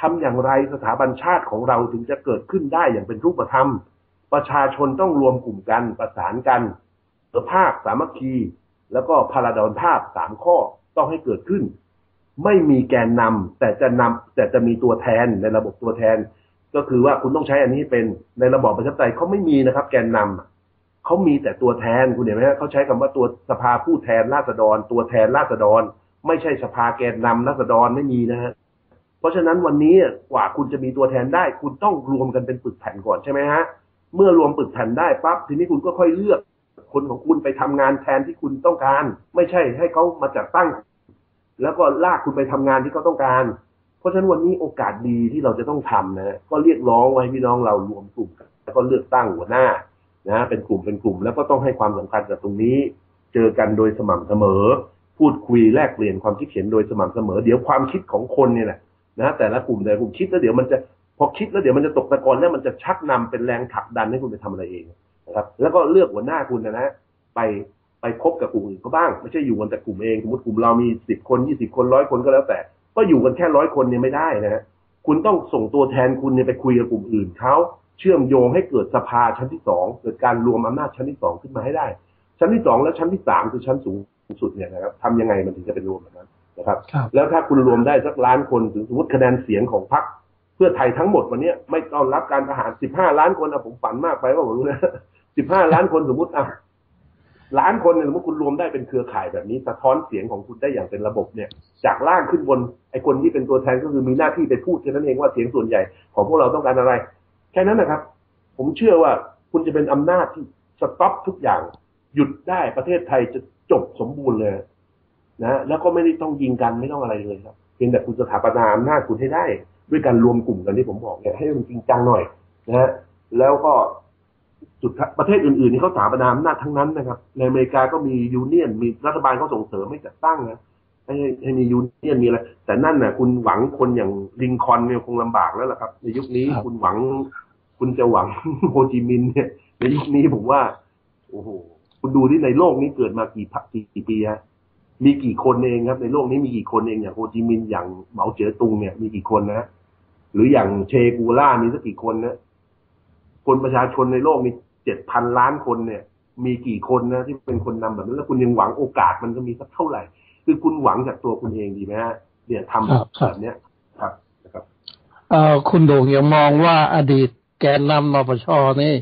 ทำอย่างไรสถาบันชาติของเราถึงจะเกิดขึ้นได้อย่างเป็นรูปธรรม ประชาชนต้องรวมกลุ่มกันประสานกันเสภาพสามัคคี แล้วก็พาราดอนภาพสามข้อต้องให้เกิดขึ้น ไม่มีแกนนำแต่จะนำแต่จะมีตัวแทนในระบบตัวแทน ก็คือว่าคุณต้องใช้อันนี้เป็นในระบอบประชาธิปไตยเขาไม่มีนะครับ แกนนำเขามีแต่ตัวแทนคุณเห็นไหมฮะเขาใช้คำว่าตัวสภาผู้แทนราษฎร ตัวแทนราษฎร ไม่ใช่สภาแกนนำราษฎรไม่มีนะฮะ เพราะฉะนั้นวันนี้กว่าคุณจะมีตัวแทนได้ คุณต้องรวมกันเป็นปึกแผ่นก่อนใช่ไหมฮะ เมื่อรวมปึกแผ่นได้ปั๊บทีนี้คุณก็ค่อยเลือก คนของคุณไปทำงานแทนที่คุณต้องการ ไม่ใช่ให้เขามาจัดตั้ง แล้วก็ลากคุณไปทำงานที่เขาต้องการ เพราะฉะนั้นวันนี้โอกาสดีที่เราจะต้องทำนะก็เรียกร้องไว้พี่น้องเรารวมกลุ่มกันแล้วก็เลือกตั้งหัวหน้านะเป็นกลุ่มเป็นกลุ่มแล้วก็ต้องให้ความสำคัญกับตรงนี้ เจอกันโดยสม่ำเสมอ พูดคุยแลกเปลี่ยนความคิดเห็นโดยสม่ำเสมอ เดี๋ยวความคิดของคนเนี่ยแหละ นะแต่ละกลุ่มแต่ละกลุ่มคิดแล้วเดี๋ยวมันจะพอคิดแล้วเดี๋ยวมันจะตกตะกอนแล้วมันจะชักนำเป็นแรงผลักดันให้คุณไปทำอะไรเองนะครับ แล้วก็เลือกหัวหน้าคุณนะนะไปไปคบกับกลุ่มอื่นเขาบ้าง ไม่ใช่อยู่กันแต่กลุ่มเองสมมติกลุ่มเรามีสิบคนยี่สิบคนร้อยคนก็แล้วแต่ ก็อยู่กันแค่ร้อยคนเนี่ยไม่ได้นะฮะคุณต้องส่งตัวแทนคุณเนี่ยไปคุยกับกลุ่มอื่นเขาเชื่อมโยงให้เกิดสภาชั้นที่สองเกิดการรวมอำนาจชั้นที่สองขึ้นมาให้ได้ ชั้นที่สองและชั้นที่สามคือชั้นสูงสุดเนี่ยนะครับทำยังไงมันถึงจะเป็นรวมแบบนั้น นะครับครับ แล้วถ้าคุณรวมได้สักล้านคนถึงสมมติคะแนนเสียงของพรรคเพื่อไทยทั้งหมดวันเนี้ยไม่ต้อนรับการทหาร15ล้านคนอะผมฝันมากไปว่าผมรู้นะ15ล้านคนสมมติอะล้านคนเนี่ยสมมติคุณรวมได้เป็นเครือข่ายแบบนี้สะท้อนเสียงของคุณได้อย่างเป็นระบบเนี่ย จากล่างขึ้นบนไอ้คนที่เป็นตัวแทนก็คือมีหน้าที่ไปพูดแค่นั้นเองว่าเสียงส่วนใหญ่ของพวกเราต้องการอะไร แค่นั้นนะครับ ผมเชื่อว่าคุณจะเป็นอำนาจที่สต็อปทุกอย่าง หยุดได้ประเทศไทยจะจบสมบูรณ์เลย นะแล้วก็ไม่ได้ต้องยิงกันไม่ต้องอะไรเลยครับเพียงแต่คุณสถาปนาอำนาจคุณให้ได้ ด้วยการรวมกลุ่มกันที่ผมบอกเนี่ยให้มันจริงจังหน่อยนะฮะแล้วก็สุดท้ายประเทศอื่นๆนี่เขาสถาปนาอำนาจทั้งนั้นนะครับ ในอเมริกาก็มียูเนียน มีรัฐบาลเขาส่งเสริมไม่จัดตั้งนะให้ให้มียูเนียนมีอะไรแต่นั่นน่ะ คุณหวังคนอย่างลิงคอล์นเนี่ยคงลำบากแล้วล่ะครับ ในยุคนี้ครับคุณหวัง คุณจะหวังโฮจิมินห์เนี่ยในยุคนี้ผมว่า โอ้โหคุณดูที่ในโลกนี้เกิดมากี่พักกี่ปีฮะ มีกี่คนเองครับ ในโลกนี้มีกี่คนเองอย่างโฮจิมินห์อย่างเหมาเจ๋อตุงเนี่ยมีกี่คนนะหรืออย่างเชกูล่ามีสักกี่คนนะคนประชาชนในโลกมีเจ็ดพันล้านคนเนี่ย มีกี่คนนะที่เป็นคนนำแบบนั้นแล้วคุณยังหวังโอกาสมันจะมีสักเท่าไหร่ คือคุณหวังจากตัวคุณเองดีไหมฮะเนี่ยทำครับครับแบบเนี้ยครับนะครับเอ่อคุณโด่งยังมองว่าอดีตแกนนำนปชนี่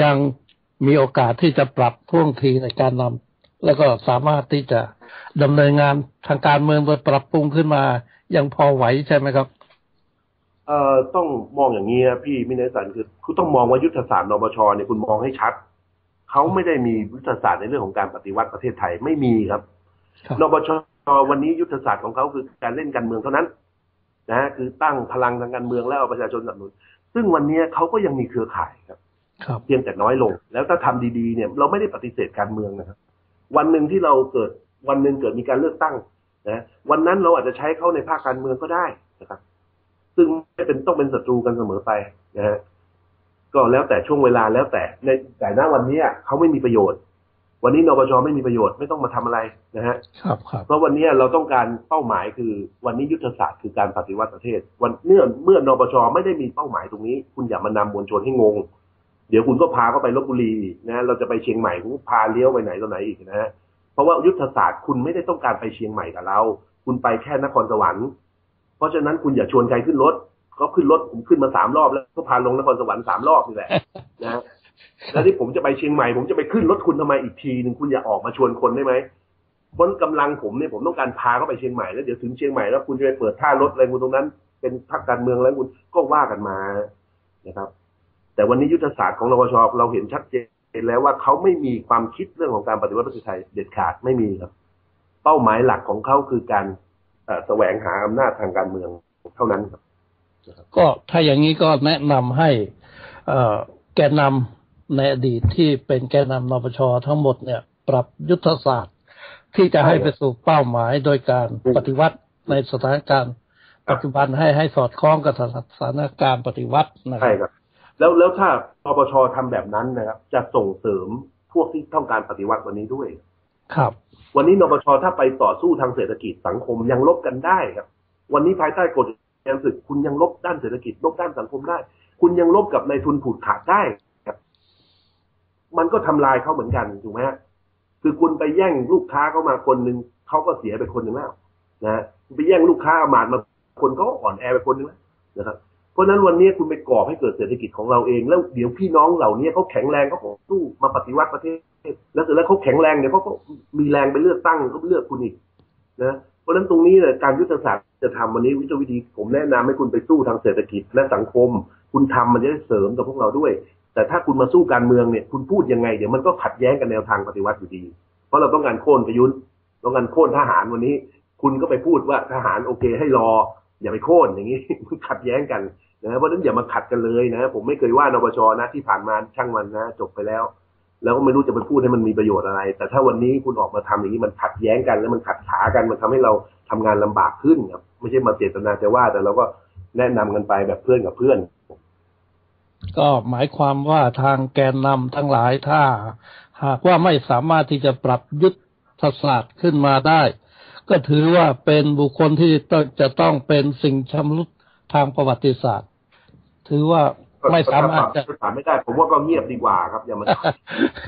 ยังมีโอกาสที่จะปรับท่วงทีในการนำ แล้วก็สามารถที่จะดำเนินงานทางการเมืองโดยปรับปรุงขึ้นมา ยังพอไหวใช่ไหมครับเอ่อต้องมองอย่างนี้นะพี่มินสันคือคุณต้องมองว่ายุทธศาสตร์นปชเนี่ยคุณมองให้ชัดเขาไม่ได้มียุทธศาสตร์ในเรื่องของการปฏิวัติประเทศไทยไม่มีครับครับนปชวันนี้ยุทธศาสตร์ของเขาคือการเล่นการเมืองเท่านั้น นะ คือตั้งพลังทางการเมืองแล้วเอาประชาชนสนับสนุน ซึ่งวันนี้เขาก็ยังมีเครือข่ายครับครับเพียงแต่น้อยลง แล้วถ้าทำดีๆเนี่ย เราไม่ได้ปฏิเสธการเมืองนะครับ วันหนึ่งที่เราเกิดวันหนึ่งเกิดมีการเลือกตั้งนะวันนั้นเราอาจจะใช้เขาในภาคการเมืองก็ได้นะครับ ซึ่งไม่เป็นต้องเป็นศัตรูกันเสมอไปนะฮะก็แล้วแต่ช่วงเวลาแล้วแต่ในแต่ณวันนี้เขาไม่มีประโยชน์ วันนี้นปชไม่มีประโยชน์ไม่ต้องมาทำอะไรนะฮะครับครับเพราะวันนี้เราต้องการเป้าหมายคือวันนี้ยุทธศาสตร์คือการปฏิวัติประเทศ วันเมื่อเมื่อนปชไม่ได้มีเป้าหมายตรงนี้ คุณอย่ามานำมวลชนให้งง เดี๋ยวคุณก็พาเขาไปลบบุรีนะเราจะไปเชียงใหม่คุณพาเลี้ยวไปไหนต่อไหนอีกนะฮะเพราะว่ายุทธศาสตร์คุณไม่ได้ต้องการไปเชียงใหม่กับเรา คุณไปแค่นครสวรรค์เพราะฉะนั้นคุณอย่าชวนใครขึ้นรถก็ขึ้นรถผมขึ้นมาสามรอบแล้วก็พาลงนครสวรรค์สามรอบนี่แหละนะแล้วที่ผมจะไปเชียงใหม่ ผมจะไปขึ้นรถคุณทำไมอีกทีหนึ่งคุณอย่าออกมาชวนคนได้ไหมเพราลังผมเนี่ยผมต้องการพาเขาไปเชียงใหม่แล้วเดี๋ยวถึงเชียงใหม่แล้วคุณจะไปเปิดท่ารถอะไรคุณตรงนั้น เป็นพรรคการเมืองแล้วคุณก็ว่ากันมานะครับ แต่วันนี้ยุทธศาสตร์ของนปชเราเห็นชัดเจนแล้วว่าเขาไม่มีความคิดเรื่องของการปฏิวัติประเทศไทยเด็ดขาดไม่มีครับ เป้าหมายหลักของเขาคือการเอ่อแสวงหาอำนาจทางการเมืองเท่านั้นครับ ก็ถ้าอย่างนี้ก็แนะนำให้เอ่อแกนนำในอดีตที่เป็นแกนนำนปชทั้งหมดเนี่ย ปรับยุทธศาสตร์ที่จะให้ไปสู่เป้าหมายโดยการปฏิวัติในสถานการณ์ ปัจจุบันให้ให้สอดคล้องกับสถานการณ์ปฏิวัตินะคใช่รับครับ แล้วแล้วถ้าปปชทำแบบนั้นนะครับ จะส่งเสริมพวกที่ต้องการปฏิวัติวันนี้ด้วย ครับ วันนี้นปชถ้าไปต่อสู้ทางเศรษฐกิจสังคมยังลบกันได้ครับ วันนี้ภายใต้กฎการศึกคุณยังลบด้านเศรษฐกิจลบด้านสังคมได้ คุณยังลบกับนายทุนผูกขาดได้ครับ มันก็ทำลายเขาเหมือนกันถูกไหมฮะคือคุณไปแย่งลูกค้าเข้ามาคนหนึ่งเขาก็เสียไปคนหนึ่งแล้วนะไปแย่งลูกค้าเอามาดมาคนเขาก็อ่อนแอไปคนหนึ่งแล้วนะครับ เพราะนั้นวันนี้คุณไปก่อให้เกิดเศรษฐกิจของเราเอง แล้วเดี๋ยวพี่น้องเหล่านี้เขาแข็งแรงเขาขอสู้มาปฏิวัติประเทศ แล้วเสร็จแล้วเขาแข็งแรงเนี่ยเขาก็มีแรงไปเลือกตั้งเขาเลือกคุณอีกนะเพราะนั้นตรงนี้เนี่ยการยุทธศาสตร์จะทำวันนี้วิธีวิธีผมแนะนำให้คุณไปสู้ทางเศรษฐกิจและสังคม คุณทำมันจะได้เสริมกับพวกเราด้วย แต่ถ้าคุณมาสู้การเมืองเนี่ยคุณพูดยังไงเดี๋ยวมันก็ขัดแย้งกันแนวทางปฏิวัติอยู่ดี เพราะเราต้องการโค่นประยุทธ์ต้องการโค่นทหารวันนี้ คุณก็ไปพูดว่าทหารโอเคให้รอ อย่าไปโค่นอย่างนี้มันขัดแย้งกันนะเพราะนั้นอย่ามาขัดกันเลยนะ ผมไม่เคยว่านปชนะที่ผ่านมาช่างมันนะจบไปแล้ว แล้วก็ไม่รู้จะไปพูดให้มันมีประโยชน์อะไร แต่ถ้าวันนี้คุณออกมาทำอย่างนี้มันขัดแย้งกัน แล้วมันขัดขากันมันทำให้เราทำงานลำบากขึ้นครับไม่ใช่มาเจตนาจะว่า แต่เราก็แนะนำกันไปแบบเพื่อนกับเพื่อน ก็หมายความว่าทางแกนนำทั้งหลายถ้า หากว่าไม่สามารถที่จะปรับยุทธศาสตร์ขึ้นมาได้ ก็ถือว่าเป็นบุคคลที่ต้องจะต้องเป็นสิ่งชำรุดทางประวัติศาสตร์ ถือว่าไม่สามารถจะถามไม่ได้ ผมว่าก็เงียบดีกว่าครับอย่ามา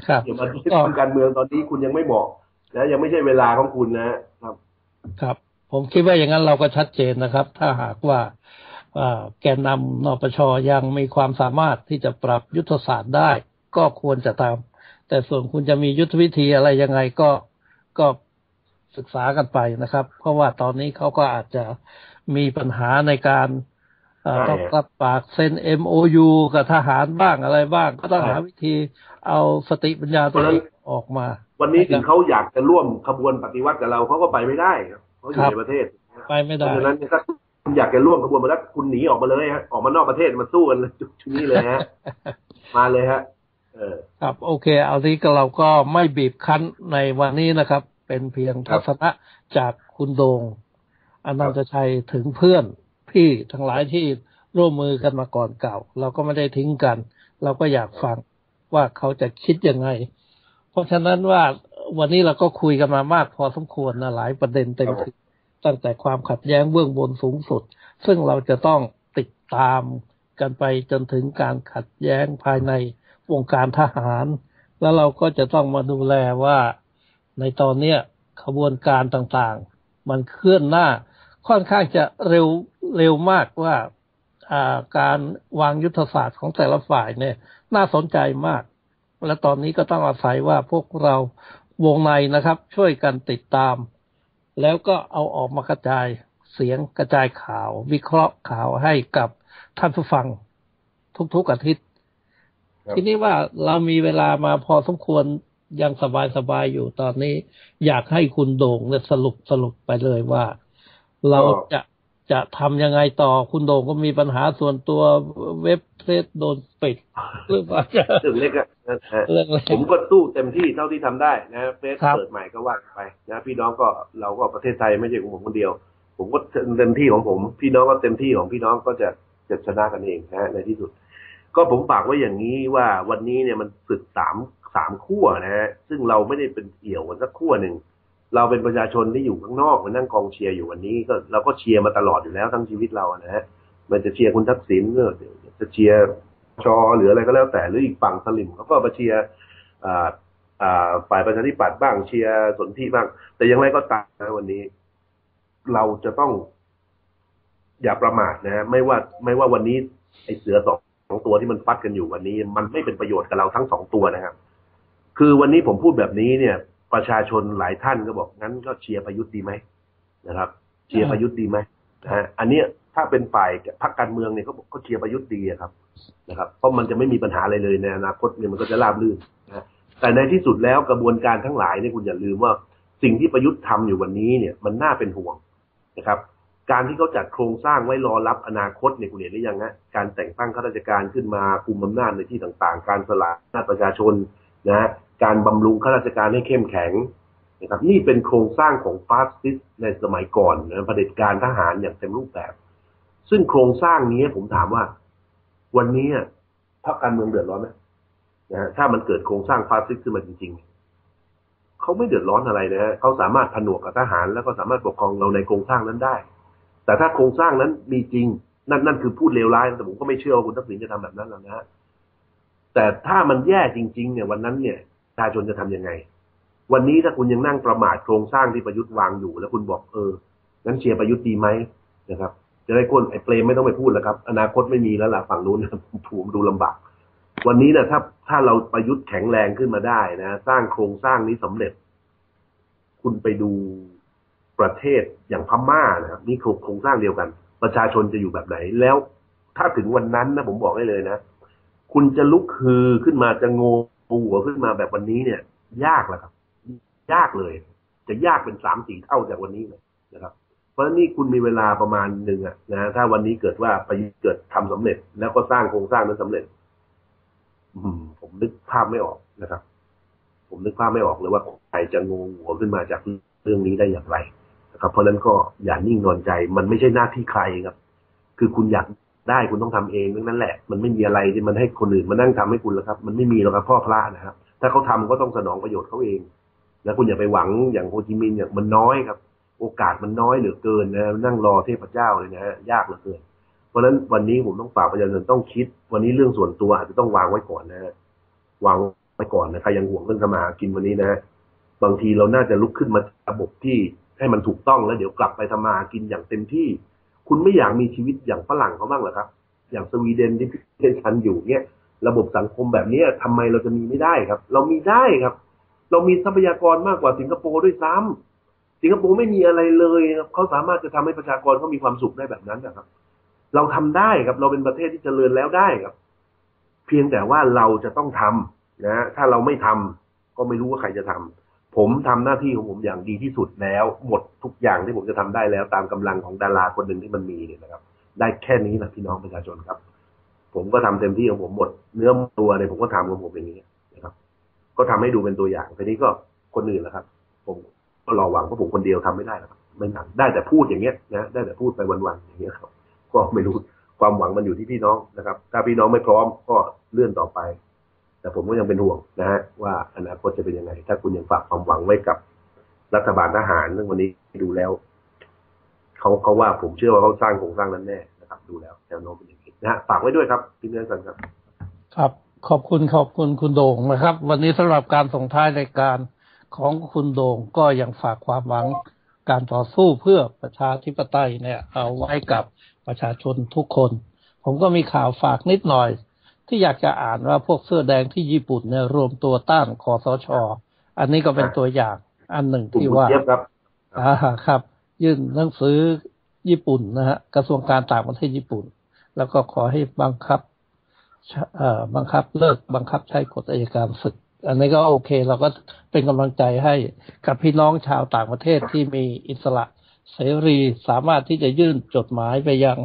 ครับอย่ามาทำการเมืองตอนนี้คุณยังไม่บอกนะยังไม่ใช่เวลาของคุณนะครับ ครับ ผมคิดว่าอย่างนั้นเราก็ชัดเจนนะครับ ถ้าหากว่าอ่าแกนนำนปชยังมีความสามารถที่จะปรับยุทธศาสตร์ได้ ก็ควรจะตาม แต่ส่วนคุณจะมียุทธวิธีอะไรยังไงก็ก็ ศึกษากันไปนะครับ เพราะว่าตอนนี้เขาก็อาจจะมีปัญหาในการเอ่อใช่ต้องรับปากเซ็น MOU กับทหารบ้างอะไรบ้าง ก็ต้องใช่หาวิธีเอาสติปัญญาตัวนี้ออกมา วันนี้ถึงเขาอยากจะร่วมขบวนปฏิวัติกับเราเขาก็ไปไม่ได้ครับเขาอครัยู่บในประเทศไปไม่เพได้ราะฉะนั้นเนี่ยถ้าคุณอยากจะร่วมขบวนมาแล้วคุณหนีออกมาเลยฮะออกมานอกประเทศมาสู้กันเลยชุดนี้เลยฮะมาเลยฮะเออครับ โอเค เอาที่ก็เราก็ไม่บีบคั้นในวันนี้นะครับ เป็นเพียงครัทับศนะจากคุณโดงอนันตชัยถึงเพื่อนพี่ทั้งหลายที่ร่วมมือกันมาก่อนเก่า เราก็ไม่ได้ทิ้งกัน เราก็อยากฟังว่าเขาจะคิดยังไง เพราะฉะนั้นว่าวันนี้เราก็คุยกันมามากพอสมควรนะหลายประเด็นเต็มถึงตั้งแต่ความขัดแย้งเบื้องบนสูงสุด ซึ่งเราจะต้องติดตามกันไปจนถึงการขัดแย้งภายในวงการทหาร แล้วเราก็จะต้องมาดูแลว่า ในตอนเนี้ยขบวนการต่างๆ มันเคลื่อนหน้า ค่อนข้างจะเร็วเร็วมากว่าอ่าการวางยุทธศาสตร์ของแต่ละฝ่ายเนี่ย น่าสนใจมาก และตอนนี้ก็ต้องอาศัยว่าพวกเราวงในนะครับ ช่วยกันติดตาม แล้วก็เอาออกมากระจายเสียงกระจายข่าว วิเคราะห์ข่าวให้กับท่านผู้ฟังทุกๆอาทิตย์ครับทีนี้ว่าเรามีเวลามาพอสมควร ยังสบายๆอยู่ตอนนี้ อยากให้คุณโด่งเนี่ยสรุปสรุปไปเลยว่า เราจะจะทำยังไงต่อคุณโด่งก็มีปัญหาส่วนตัวเว็บเพจโดนปิดหรือเปล่าเรื่องเล็กอะนะฮะเรื่องอะไรผมก็สู้เต็มที่เท่าที่ทำได้นะเฟซครับเปิดใหม่ก็ว่ากันไปนะพี่น้องก็เราก็ประเทศไทยไม่ใช่ของผมคนเดียว ผมก็เต็มที่ของผม พี่น้องก็เต็มที่ของพี่น้องก็จะจะชนะกันเองนะฮะในที่สุด ก็ผมฝากไว้อย่างนี้ว่าวันนี้เนี่ยมันศึกสาม สามขั้วนะฮะซึ่งเราไม่ได้เป็นเอี่ยวกันสักขั้วหนึ่งเราเป็นประชาชนที่อยู่ข้างนอกมานั่งกองเชียร์อยู่วันนี้ก็เราก็เชียร์มาตลอดอยู่แล้วทั้งชีวิตเรานะฮะมันจะเชียร์คุณทักษิณก็จะเชียร์ชอหรืออะไรก็แล้วแต่หรืออีกฝั่งสลิมเขาก็มาเชียร์อ่าอ่าฝ่ายประชาธิปัตย์บ้างเชียร์สนธิบ้าง แต่อย่างไรก็ตามนะวันนี้ เราจะต้อง อย่าประมาทนะฮะไม่ว่าไม่ว่าวันนี้ไอ้เสือสองสองตัวที่มันฟัดกันอยู่วันนี้ มันไม่เป็นประโยชน์กับเราทั้งสองตัวนะครับ คือวันนี้ผมพูดแบบนี้เนี่ย ประชาชนหลายท่านก็บอกงั้นก็เชียร์ประยุทธ์ดีไหมนะครับ เชียร์ประยุทธ์ดีไหมนะฮะอันเนี้ยถ้าเป็นฝ่ายพรรคการเมืองเนี่ยเขาบอกก็เชียร์ประยุทธ์ดีครับนะครับ เพราะมันจะไม่มีปัญหาอะไรเลยในอนาคตเนี่ยมันก็จะราบรื่นนะแต่ในที่สุดแล้วกระบวนการทั้งหลายเนี่ยคุณอย่าลืมว่าสิ่งที่ประยุทธ์ทำอยู่วันนี้เนี่ยมันน่าเป็นห่วงนะครับ การที่เขาจัดโครงสร้างไว้รอรับอนาคตเนี่ยคุณเห็นหรือยังฮะการแต่งตั้งข้าราชการขึ้นมาคุมอำนาจในที่ต่างๆ การสละอำนาจประชาชนนะ การบำรุงข้าราชการให้เข้มแข็งนะครับ นี่เป็นโครงสร้างของฟาสซิสในสมัยก่อนนะเผด็จการทหารอย่างเต็มรูปแบบ ซึ่งโครงสร้างนี้ผมถามว่า วันนี้พรรคการเมืองเดือดร้อนไหมนะฮะถ้ามันเกิดโครงสร้างฟาสซิสขึ้นมาจริง ๆ เขาไม่เดือดร้อนอะไรนะฮะเขาสามารถผนวกกับทหาร แล้วก็สามารถปกครองเราในโครงสร้างนั้นได้ แต่ถ้าโครงสร้างนั้นมีจริง นั่นนั่นคือพูดเลวร้ายแต่ผมก็ไม่เชื่อว่าคุณทักษิณจะทำแบบนั้นหรอกนะฮะแต่ถ้ามันแย่จริง ๆ เนี่ยวันนั้นเนี่ย ประชาชนจะทํำยังไง วันนี้ถ้าคุณยังนั่งประมาทโครงสร้างที่ประยุทธ์วางอยู่ แล้วคุณบอกเอองั้นเชียร์ประยุทธ์ดีไหมนะครับ จะได้คนไอ้เปรมไม่ต้องไปพูดแล้วครับ อนาคตไม่มีแล้วล่ะฝั่งนู้นถูกดูลำบากวันนี้นะถ้าถ้าเราประยุทธ์แข็งแรงขึ้นมาได้นะ สร้างโครงสร้างนี้สำเร็จ คุณไปดูประเทศอย่างพม่านะครับ นี่โครงสร้างเดียวกัน ประชาชนจะอยู่แบบไหน แล้วถ้าถึงวันนั้นนะผมบอกได้เลยนะ คุณจะลุกฮือขึ้นมาจะงง หัวขึ้นมาแบบวันนี้เนี่ย ยากแล้วครับ ยากเลย จะยากเป็นสามสี่เท่าจากวันนี้เลยนะครับ เพราะนี่คุณมีเวลาประมาณหนึ่งอะนะถ้าวันนี้เกิดว่าไปเกิดทำสำเร็จ แล้วก็สร้างโครงสร้างนั้นสำเร็จ อืม ผมนึกภาพไม่ออกนะครับ ผมนึกภาพไม่ออกเลยว่าใครจะงงหัวขึ้นมาจากเรื่องนี้ได้อย่างไรนะครับ เพราะนั้นก็อย่านิ่งนอนใจ มันไม่ใช่หน้าที่ใครครับ คือคุณอยาก ได้คุณต้องทำเองนั่นแหละ มันไม่มีอะไรที่มันให้คนอื่นมานั่งทำให้คุณแล้วครับ มันไม่มีหรอกครับพ่อพระนะครับ ถ้าเขาทาก็ต้องสนองประโยชน์เขาเอง แล้วคุณอย่าไปหวังอย่างโฮจิมินห์เนี่ยมันน้อยครับ โอกาสมันน้อยเหลือเกินนะนั่งรอเทพเจ้าเลยนะฮะยากเหลือเกิน เพราะฉะนั้นวันนี้ผมต้องฝากประชาชนต้องคิด วันนี้เรื่องส่วนตัวอาจจะต้องวางไว้ก่อนนะฮะวางไว้ก่อนนะใครยังห่วงเรื่องสมาหากินวันนี้นะบางทีเราน่าจะลุกขึ้นมาระบบที่ให้มันถูกต้องแล้วเดี๋ยวกลับไปทำมากินอย่างเต็มที่ คุณไม่อยากมีชีวิตอย่างฝรั่งเขาบ้างเหรอครับ อย่างสวีเดนที่พี่ชันอยู่เนี่ย ระบบสังคมแบบนี้ทำไมเราจะมีไม่ได้ครับ เรามีได้ครับ เรามีทรัพยากรมากกว่าสิงคโปร์ด้วยซ้ำสิงคโปร์ไม่มีอะไรเลยเขาสามารถจะทำให้ประชากรเขามีความสุขได้แบบนั้นนะครับ เราทำได้ครับ เราเป็นประเทศที่เจริญแล้วได้ครับ เพียงแต่ว่าเราจะต้องทำนะ ถ้าเราไม่ทำก็ไม่รู้ว่าใครจะทำ ผมทำหน้าที่ของผมอย่างดีที่สุดแล้ว หมดทุกอย่างที่ผมจะทำได้แล้ว ตามกำลังของดาราคนหนึ่งที่มันมีเนี่ยนะครับ ได้แค่นี้แหละพี่น้องประชาชนครับ ผมก็ทำเต็มที่ของผมหมด เนื้อตัวเนี่ยผมก็ทำของผมอย่างนี้นะครับ ก็ทำให้ดูเป็นตัวอย่างทีนี้ก็คนอื่นแล้วครับ ผมก็รอหวังเพราะผมคนเดียวทำไม่ได้ครับไม่หนักได้แต่พูดอย่างเงี้ยนะได้แต่พูดไปวันๆอย่างเงี้ยครับ ก็ไม่รู้ความหวังมันอยู่ที่พี่น้องนะครับ ถ้าพี่น้องไม่พร้อมก็เลื่อนต่อไป แต่ผมก็ยังเป็นห่วงนะฮะว่าอนาคตจะเป็นยังไง ถ้าคุณยังฝากความหวังไว้กับรัฐบาลทหารเรื่องวันนี้ดูแล้วเขาเขาว่าผมเชื่อว่าเขาสร้างโครงสร้างนั้นแน่นะครับ ดูแล้วแนวโน้มเป็นอย่างนี้นะฮะฝากไว้ด้วยครับพี่เนื้อสันครับ ครับ ขอบคุณขอบคุณคุณโด่งนะครับ วันนี้สำหรับการส่งท้ายรายการของคุณโด่งก็ยังฝากความหวังการต่อสู้เพื่อประชาธิปไตยเนี่ย เอาไว้กับประชาชนทุกคน ผมก็มีข่าวฝากนิดหน่อย ที่อยากจะอ่านว่าพวกเสื้อแดงที่ญี่ปุ่นเนี่ยรวมตัวต้านคอสช อันนี้ก็เป็นตัวอย่างอันหนึ่งที่ว่าครับอ่าครับ ยื่นหนังสือญี่ปุ่นนะฮะกระทรวงการต่างประเทศญี่ปุ่น แล้วก็ขอให้บังคับเอ่อบังคับเลิกบังคับใช้กฎอัยการศึก อันนี้ก็โอเค เราก็เป็นกำลังใจให้กับพี่น้องชาวต่างประเทศที่มีอิสระเสรีสามารถที่จะยื่นจดหมายไปยัง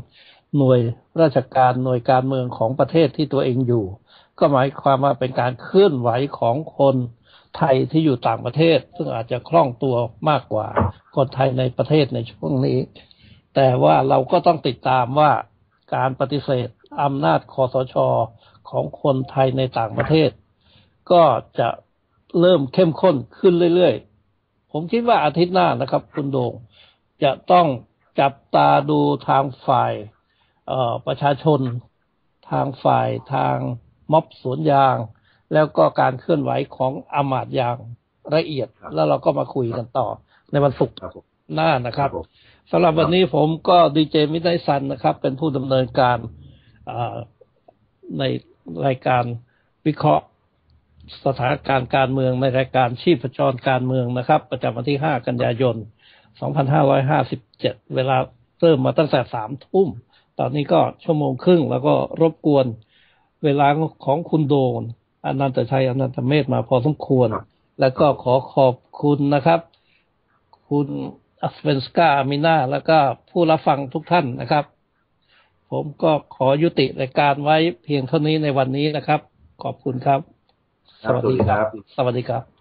หน่วยราชการหน่วยการเมืองของประเทศที่ตัวเองอยู่ ก็หมายความว่าเป็นการเคลื่อนไหวของคนไทยที่อยู่ต่างประเทศ ซึ่งอาจจะคล่องตัวมากกว่าคนไทยในประเทศในช่วงนี้ แต่ว่าเราก็ต้องติดตามว่าการปฏิเสธอำนาจคอสชของคนไทยในต่างประเทศ ก็จะเริ่มเข้มข้นขึ้นเรื่อยๆ ผมคิดว่าอาทิตย์หน้านะครับ คุณโดงจะต้องจับตาดูทางฝ่าย ประชาชน ทางฝ่ายทางม็อบสวนยาง แล้วก็การเคลื่อนไหวของอามาตยางละเอียด แล้วเราก็มาคุยกันต่อ ในวันศุกร์หน้านะครับสำหรับวันนี้ผมก็ดีเจมิได้ซันนะครับ เป็นผู้ดำเนินการในรายการวิเคราะห์สถานการณ์การเมืองในรายการชีพจรการเมืองนะครับ ประจำวันที่ 5 กันยายน 2557 เวลาเริ่มมาตั้งแต่สามทุ่ม ตอนนี้ก็ชั่วโมงครึ่ง แล้วก็รบกวนเวลาของคุณโดนอนันตชัยอนันตเมธมาพอสมควร แล้วก็ขอขอบคุณนะครับ คุณอัสเวนสกาอามินาแล้วก็ผู้รับฟังทุกท่านนะครับ ผมก็ขอยุติรายการไว้เพียงเท่านี้ในวันนี้นะครับ ขอบคุณครับ สวัสดีครับ สวัสดีครับ